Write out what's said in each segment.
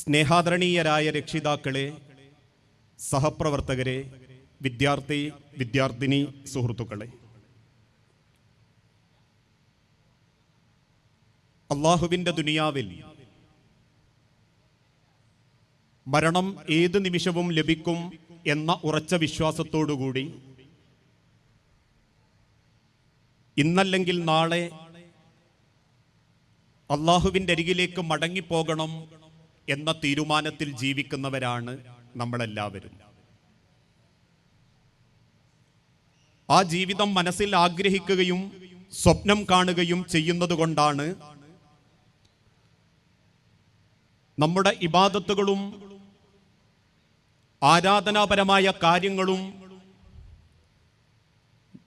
സ്നേഹാദരണീയരായ രക്ഷിതാക്കളെ സഹപ്രവർത്തകരെ വിദ്യാർത്ഥി വിദ്യാർത്ഥിനി സുഹൃത്തുക്കളെ. അള്ളാഹുവിന്റെ ദുനിയാവിൽ മരണം ഏത് നിമിഷവും ലഭിക്കും എന്ന ഉറച്ച വിശ്വാസത്തോടുകൂടി ഇന്നല്ലെങ്കിൽ നാളെ അള്ളാഹുവിന്റെ അരികിലേക്ക് മടങ്ങിപ്പോകണം എന്ന തീരുമാനത്തിൽ ജീവിക്കുന്നവരാണ് നമ്മളെല്ലാവരും. ആ ജീവിതം മനസ്സിൽ ആഗ്രഹിക്കുകയും സ്വപ്നം കാണുകയും ചെയ്യുന്നത് കൊണ്ടാണ് നമ്മുടെ ഇബാദത്തുകളും ആരാധനാപരമായ കാര്യങ്ങളും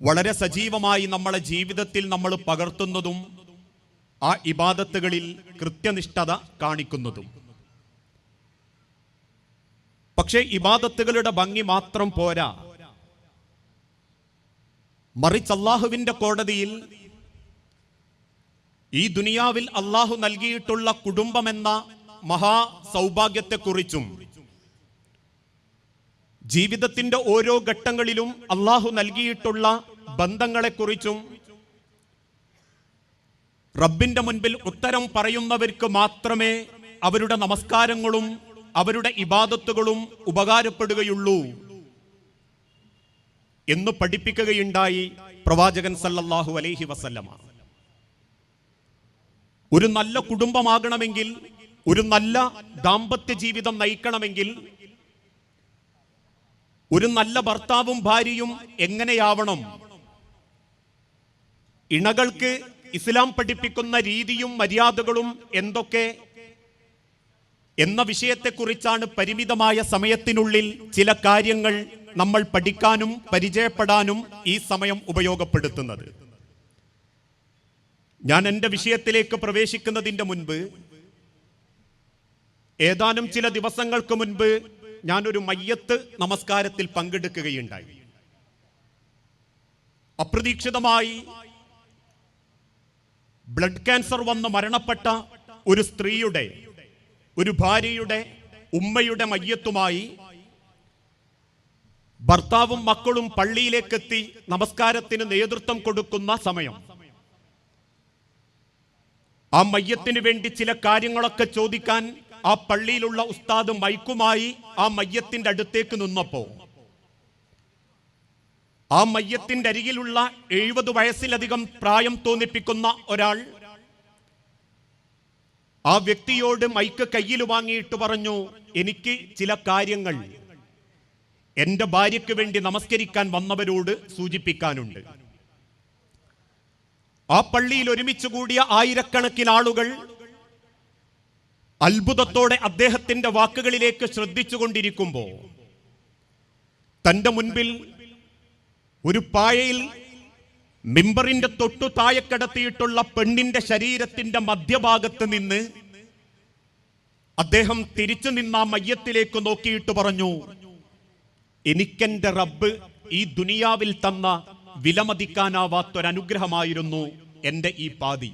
വളരെ സജീവമായി നമ്മളെ ജീവിതത്തിൽ നമ്മൾ പകർത്തുന്നതും ആ ഇബാദത്തുകളിൽ കൃത്യനിഷ്ഠത കാണിക്കുന്നതും. പക്ഷേ ഇബാദത്തുകളുടെ ഭംഗി മാത്രം പോരാ. മറിച്ച് അള്ളാഹുവിന്റെ കോടതിയിൽ ഈ ദുനിയാവിൽ അള്ളാഹു നൽകിയിട്ടുള്ള കുടുംബമെന്ന മഹാ സൗഭാഗ്യത്തെക്കുറിച്ചും ജീവിതത്തിന്റെ ഓരോ ഘട്ടങ്ങളിലും അള്ളാഹു നൽകിയിട്ടുള്ള ബന്ധങ്ങളെക്കുറിച്ചും റബ്ബിന്റെ മുൻപിൽ ഉത്തരം പറയുന്നവർക്ക് മാത്രമേ അവരുടെ നമസ്കാരങ്ങളും അവരുടെ ഇബാദത്തുകളും ഉപകാരപ്പെടുകയുള്ളൂ എന്ന് പഠിപ്പിക്കുകയുണ്ടായി പ്രവാചകൻ സല്ലല്ലാഹു അലൈഹി വസല്ലമ. ഒരു നല്ല കുടുംബമാകണമെങ്കിൽ ഒരു നല്ല ദാമ്പത്യ ജീവിതം നയിക്കണമെങ്കിൽ ഒരു നല്ല ഭർത്താവും ഭാര്യയും എങ്ങനെയാവണം? ഇണകൾക്ക് ഇസ്ലാം പഠിപ്പിക്കുന്ന രീതിയും മര്യാദകളും എന്തൊക്കെ? എന്ന വിഷയത്തെക്കുറിച്ചാണ് പരിമിതമായ സമയത്തിനുള്ളിൽ ചില കാര്യങ്ങൾ നമ്മൾ പഠിക്കാനും പരിചയപ്പെടാനും ഈ സമയം ഉപയോഗപ്പെടുത്തുന്നത്. ഞാൻ എന്റെ വിഷയത്തിലേക്ക് പ്രവേശിക്കുന്നതിന്റെ മുൻപ് ഏതാനും ചില ദിവസങ്ങൾക്ക് മുൻപ് ഞാനൊരു മയ്യത്ത് നമസ്കാരത്തിൽ പങ്കെടുക്കുകയുണ്ടായി. അപ്രതീക്ഷിതമായി ബ്ലഡ് ക്യാൻസർ വന്ന് മരണപ്പെട്ട ഒരു സ്ത്രീയുടെ ഒരു ഭാര്യയുടെ ഉമ്മയുടെ മയ്യത്തുമായി ഭർത്താവും മക്കളും പള്ളിയിലേക്കെത്തി നമസ്കാരത്തിന് നേതൃത്വം കൊടുക്കുന്ന സമയം. ആ മയ്യത്തിന് വേണ്ടി ചില കാര്യങ്ങളൊക്കെ ചോദിക്കാൻ ആ പള്ളിയിലുള്ള ഉസ്താദ് മൈക്കുമായി ആ മയ്യത്തിന്റെ അടുത്തേക്ക് നിന്നപ്പോ ആ മയ്യത്തിന്റെ അരികിലുള്ള എഴുപത് വയസ്സിലധികം പ്രായം തോന്നിപ്പിക്കുന്ന ഒരാൾ ആ വ്യക്തിയോട് മൈക്ക് കയ്യിൽ വാങ്ങിയിട്ട് പറഞ്ഞു എനിക്ക് ചില കാര്യങ്ങൾ എന്റെ ഭാര്യയ്ക്ക് വേണ്ടി നമസ്കരിക്കാൻ വന്നവരോട് സൂചിപ്പിക്കാനുണ്ട്. ആ പള്ളിയിൽ ഒരുമിച്ച് കൂടിയ ആയിരക്കണക്കിന് ആളുകൾ അത്ഭുതത്തോടെ അദ്ദേഹത്തിന്റെ വാക്കുകളിലേക്ക് ശ്രദ്ധിച്ചുകൊണ്ടിരിക്കുമ്പോ തന്റെ മുൻപിൽ ഒരു പായയിൽ മിമ്പറിന്റെ തൊട്ടു താഴെ കിടത്തിയിട്ടുള്ള പെണ്ണിന്റെ ശരീരത്തിന്റെ മധ്യഭാഗത്ത് നിന്ന് അദ്ദേഹം തിരിച്ചു നിന്ന ആ മയ്യത്തിലേക്ക് നോക്കിയിട്ട് പറഞ്ഞു എനിക്കെന്റെ റബ്ബ് ഈ ദുനിയാവിൽ തന്ന വിലമതിക്കാനാവാത്തൊരനുഗ്രഹമായിരുന്നു എന്റെ ഈ പാതി.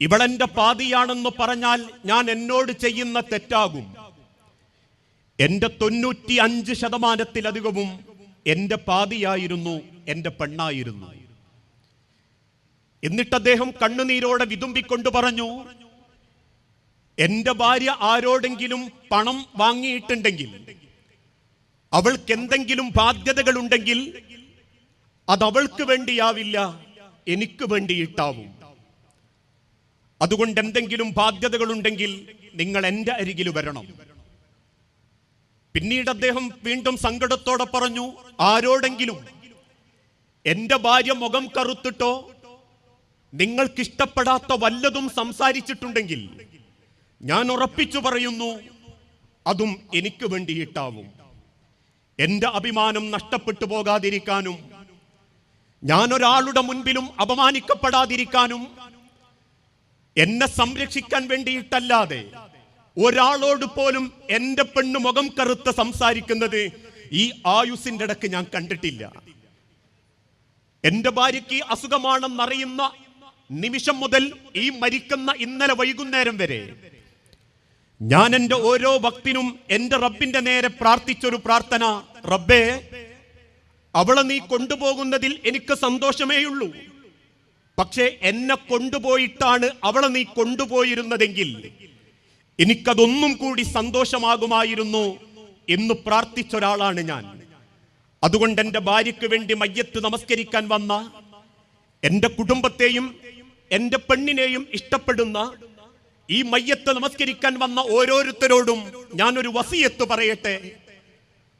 ഇവളെന്റെ പാതിയാണെന്ന് പറഞ്ഞാൽ ഞാൻ എന്നോട് ചെയ്യുന്ന തെറ്റാകും. എന്റെ തൊണ്ണൂറ്റി അഞ്ച് ശതമാനത്തിലധികവും എന്റെ പാതിയായിരുന്നു എന്റെ പെണ്ണായിരുന്നു. എന്നിട്ട് അദ്ദേഹം കണ്ണുനീരോടെ വിതുമ്പിക്കൊണ്ട് പറഞ്ഞു എന്റെ ഭാര്യ ആരോടെങ്കിലും പണം വാങ്ങിയിട്ടുണ്ടെങ്കിൽ അവൾക്ക് എന്തെങ്കിലും ബാധ്യതകളുണ്ടെങ്കിൽ അത് അവൾക്ക് വേണ്ടിയാവില്ല എനിക്ക് വേണ്ടിയിട്ടാവും. അതുകൊണ്ട് എന്തെങ്കിലും ബാധ്യതകളുണ്ടെങ്കിൽ നിങ്ങൾ എന്റെ അരികിൽ വരണം. പിന്നീട് അദ്ദേഹം വീണ്ടും സങ്കടത്തോടെ പറഞ്ഞു ആരോടെങ്കിലും എന്റെ ഭാര്യ മുഖം കറുത്തിട്ടോ നിങ്ങൾക്കിഷ്ടപ്പെടാത്ത വല്ലതും സംസാരിച്ചിട്ടുണ്ടെങ്കിൽ ഞാൻ ഉറപ്പിച്ചു പറയുന്നു അതും എനിക്ക് വേണ്ടിയിട്ടാവും. എന്റെ അഭിമാനം നഷ്ടപ്പെട്ടു പോകാതിരിക്കാനും ഞാനൊരാളുടെ മുൻപിലും അപമാനിക്കപ്പെടാതിരിക്കാനും എന്നെ സംരക്ഷിക്കാൻ വേണ്ടിയിട്ടല്ലാതെ ഒരാളോട് പോലും എന്റെ പെണ്ണ് മുഖം കറുത്ത് സംസാരിക്കുന്നത് ഈ ആയുസിന്റെ ഇടയ്ക്ക് ഞാൻ കണ്ടിട്ടില്ല. എന്റെ ഭാര്യയ്ക്ക് അസുഖമാണെന്നറിയുന്ന നിമിഷം മുതൽ ഈ മരിക്കുന്ന ഇന്നലെ വൈകുന്നേരം വരെ ഞാൻ എന്റെ ഓരോ ഭക്തിനും എന്റെ റബ്ബിന്റെ നേരെ പ്രാർത്ഥിച്ചൊരു പ്രാർത്ഥന റബ്ബേ അവളെ നീ കൊണ്ടുപോകുന്നതിൽ എനിക്ക് സന്തോഷമേയുള്ളൂ. പക്ഷേ എന്നെ കൊണ്ടുപോയിട്ടാണ് അവളെ നീ കൊണ്ടുപോയിരുന്നതെങ്കിൽ എനിക്കതൊന്നും കൂടി സന്തോഷമാകുമായിരുന്നു എന്ന് പ്രാർത്ഥിച്ച ഒരാളാണ് ഞാൻ. അതുകൊണ്ട് എന്റെ ഭാര്യയ്ക്ക് വേണ്ടി മയ്യത്ത് നമസ്കരിക്കാൻ വന്ന എന്റെ കുടുംബത്തെയും എന്റെ പെണ്ണിനെയും ഇഷ്ടപ്പെടുന്ന ഈ മയ്യത്ത് നമസ്കരിക്കാൻ വന്ന ഓരോരുത്തരോടും ഞാനൊരു വസിയത്ത് പറയട്ടെ.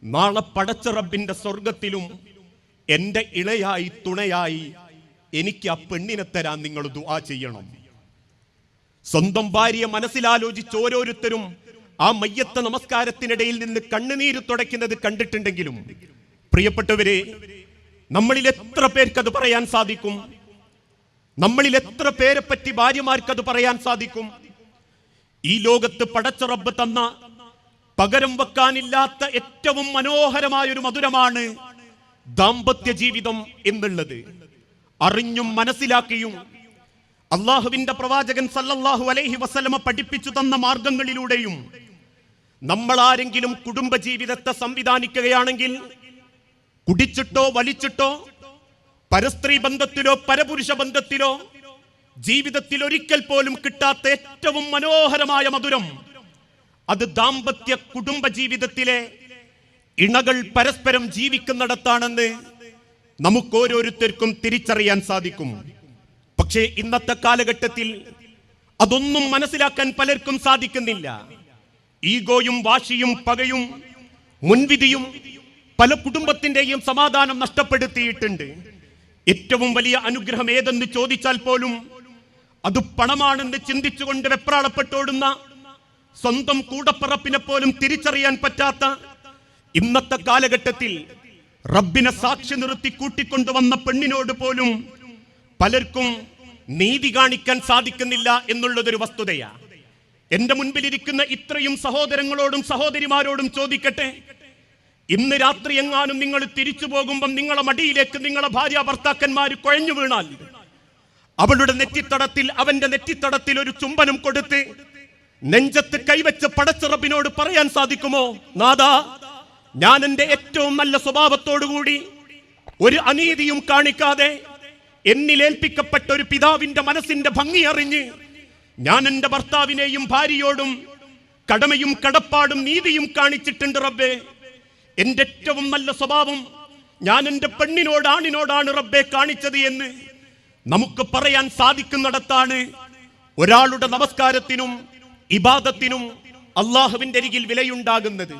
നാളെ പടച്ച റബ്ബിന്റെ സ്വർഗത്തിലും എന്റെ ഇളയായി തുണയായി എനിക്ക് ആ പെണ്ണിനെ തരാൻ നിങ്ങൾ ദുആ ചെയ്യണം. സ്വന്തം ഭാര്യയെ മനസ്സിലാലോചിച്ച് ഓരോരുത്തരും ആ മയ്യത്ത നമസ്കാരത്തിനിടയിൽ നിന്ന് കണ്ണുനീര് തുടയ്ക്കുന്നത് കണ്ടിട്ടുണ്ടെങ്കിലും പ്രിയപ്പെട്ടവരെ നമ്മളിൽ എത്ര പേർക്ക് അത് പറയാൻ സാധിക്കും? നമ്മളിൽ എത്ര പേരെ പറ്റി ഭാര്യമാർക്ക് അത് പറയാൻ സാധിക്കും? ഈ ലോകത്ത് പടച്ച റബ്ബ് തന്ന പകരം വെക്കാനില്ലാത്ത ഏറ്റവും മനോഹരമായ ഒരു മധുരമാണ് ദാമ്പത്യ ജീവിതം എന്നുള്ളത്. അറിഞ്ഞും മനസ്സിലാക്കിയും അള്ളാഹുവിന്റെ പ്രവാചകൻ സല്ലല്ലാഹു അലൈഹി വസല്ലമ പഠിപ്പിച്ചു തന്ന മാർഗങ്ങളിലൂടെയും നമ്മൾ ആരെങ്കിലും കുടുംബജീവിതത്തെ സംവിധാനിക്കുകയാണെങ്കിൽ കുടിച്ചിട്ടോ വലിച്ചിട്ടോ പരസ്ത്രീ ബന്ധത്തിലോ പരപുരുഷ ബന്ധത്തിലോ ജീവിതത്തിൽ ഒരിക്കൽ പോലും കിട്ടാത്ത ഏറ്റവും മനോഹരമായ മധുരം അത് ദാമ്പത്യ കുടുംബ ജീവിതത്തിലെ ഇണകൾ പരസ്പരം ജീവിക്കുന്നിടത്താണെന്ന് നമുക്ക് ഓരോരുത്തർക്കും തിരിച്ചറിയാൻ സാധിക്കും. പക്ഷേ ഇന്നത്തെ കാലഘട്ടത്തിൽ അതൊന്നും മനസ്സിലാക്കാൻ പലർക്കും സാധിക്കുന്നില്ല. ഈഗോയും വാശിയും പകയും മുൻവിധിയും പല കുടുംബത്തിന്റെയും സമാധാനം നഷ്ടപ്പെടുത്തിയിട്ടുണ്ട്. ഏറ്റവും വലിയ അനുഗ്രഹം ഏതെന്ന് ചോദിച്ചാൽ പോലും അത് പണമാണെന്ന് ചിന്തിച്ചുകൊണ്ട് വെപ്രാളപ്പെട്ടോടുന്ന സ്വന്തം കൂടപ്പറപ്പിനെ പോലും തിരിച്ചറിയാൻ പറ്റാത്ത ഇന്നത്തെ കാലഘട്ടത്തിൽ റബ്ബിനെ സാക്ഷി നിർത്തി കൂട്ടിക്കൊണ്ടുവന്ന പെണ്ണിനോട് പോലും പലർക്കും നീതി കാണിക്കാൻ സാധിക്കുന്നില്ല എന്നുള്ളതൊരു വസ്തുതയാ. എന്റെ മുൻപിലിരിക്കുന്ന ഇത്രയും സഹോദരങ്ങളോടും സഹോദരിമാരോടും ചോദിക്കട്ടെ? ഇന്ന് രാത്രി എങ്ങാനും നിങ്ങൾ തിരിച്ചു പോകുമ്പം നിങ്ങളെ മടിയിലേക്ക് നിങ്ങളെ ഭാര്യ ഭർത്താക്കന്മാർ കുഴഞ്ഞു വീണാൽ അവളുടെ നെറ്റിത്തടത്തിൽ അവന്റെ നെറ്റിത്തടത്തിൽ ഒരു ചുംബനം കൊടുത്ത് നെഞ്ചത്ത് കൈവച്ച് പടച്ചിറപ്പിനോട് പറയാൻ സാധിക്കുമോ? നാദാ ഞാൻ എന്റെ ഏറ്റവും നല്ല സ്വഭാവത്തോടുകൂടി ഒരു അനീതിയും കാണിക്കാതെ എന്നിലേൽപ്പിക്കപ്പെട്ട ഒരു പിതാവിന്റെ മനസ്സിന്റെ ഭംഗി അറിഞ്ഞ് ഞാൻ എന്റെ ഭർത്താവിനെയും ഭാര്യയോടും കടമയും കടപ്പാടും നീതിയും കാണിച്ചിട്ടുണ്ട് റബ്ബേ. എന്റെ ഏറ്റവും നല്ല സ്വഭാവം ഞാൻ എന്റെ പെണ്ണിനോട് ആണിനോടാണ് റബ്ബെ കാണിച്ചത് എന്ന് നമുക്ക് പറയാൻ സാധിക്കുന്നിടത്താണ് ഒരാളുടെ നമസ്കാരത്തിനും ഇബാദത്തിനും അള്ളാഹുവിന്റെ അരികിൽ വിലയുണ്ടാകുന്നത്.